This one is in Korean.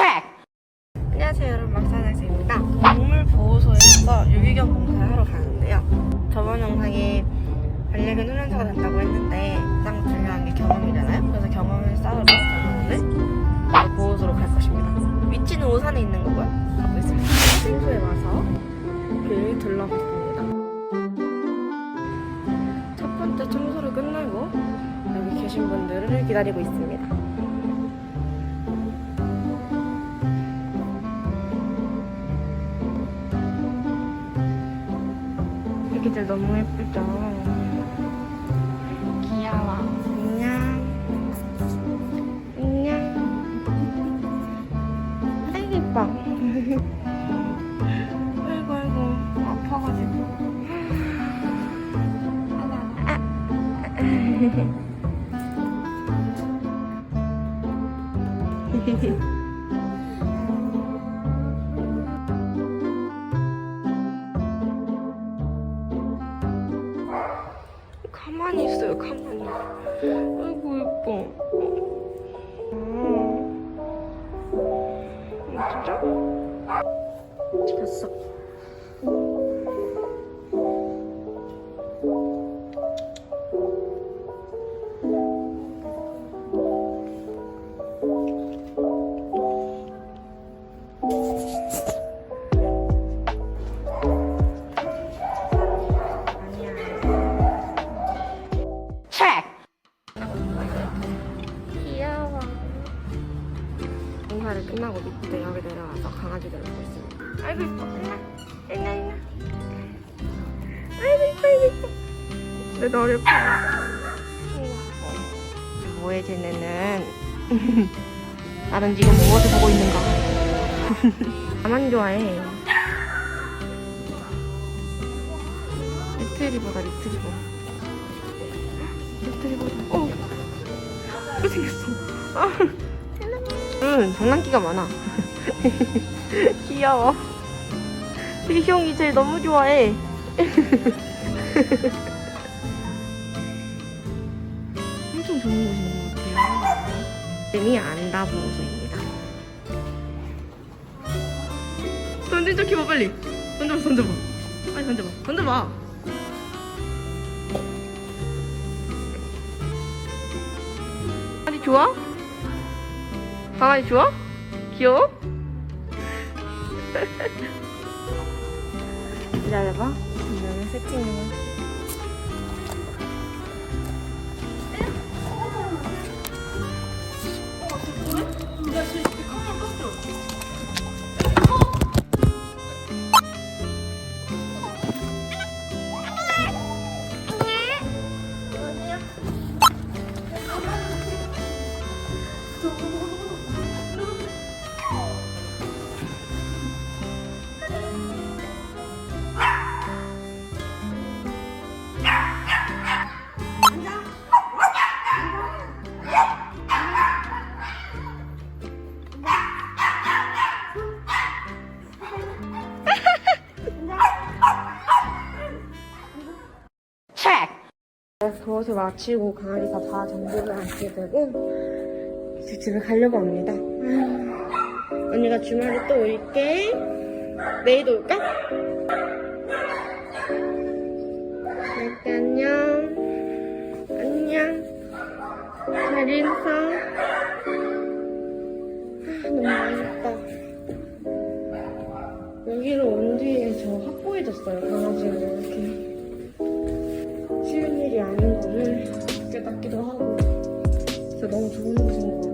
안녕하세요 여러분. 막사장입니다. 동물보호소에서 유기견 봉사를 하러 가는데요. 저번 영상에 반려견 훈련사가 된다고 했는데 가장 중요한 게 경험이잖아요. 그래서 경험을 쌓으러 저는 보호소로 갈 것입니다. 위치는 오산에 있는 거고요. 가고 있습니다. 생소에 와서 그 둘러봤습니다. 첫 번째 청소를 끝내고 여기 계신 분들을 기다리고 있습니다 애기들 너무 예쁘죠? 귀여워. 안녕. 안녕. 아이고, 예뻐. 아이고, 아이고. 아파가지고. 가만히 있어요, 가만히. 아이고, 예뻐. 아, 진짜? 집혔어. 끝나고 밑에 여기 내려와서 강아지들을 보고 있습니다. 아이고 이뻐. 일나. 일나 일나. 아이고 이뻐 아이고 이뻐. 내 너를 봐. 모해지네는 나는 지금 무엇을 보고 있는가? 나만 좋아해. 리트리버다 리트리버. 리트리버. 어. 이렇게 생겼어. 아. 응, 장난기가 많아. 귀여워. 이 형이 쟤 너무 좋아해. 엄청 좋은 곳인 것 같아요. 이름이 안다보호소입니다. 던진 척 해봐, 빨리. 던져봐, 던져봐. 빨리 던져봐. 던져봐. 강아지 좋아? 강아지 좋아? 귀여워? 기다려봐. 분명히 세팅을. 그것을 마치고 강아지가 다 정리를 하게 되고 이제 집에 가려고 합니다. 아, 언니가 주말에 또 올게. 내일도 올까? 이렇게 안녕. 안녕. 잘 인사. 아, 너무 맛있다. 여기로 온 뒤에 저 확고해졌어요. 강아지가 이렇게. 깨닫기도 하고. 진짜 너무 좋은 곳인 것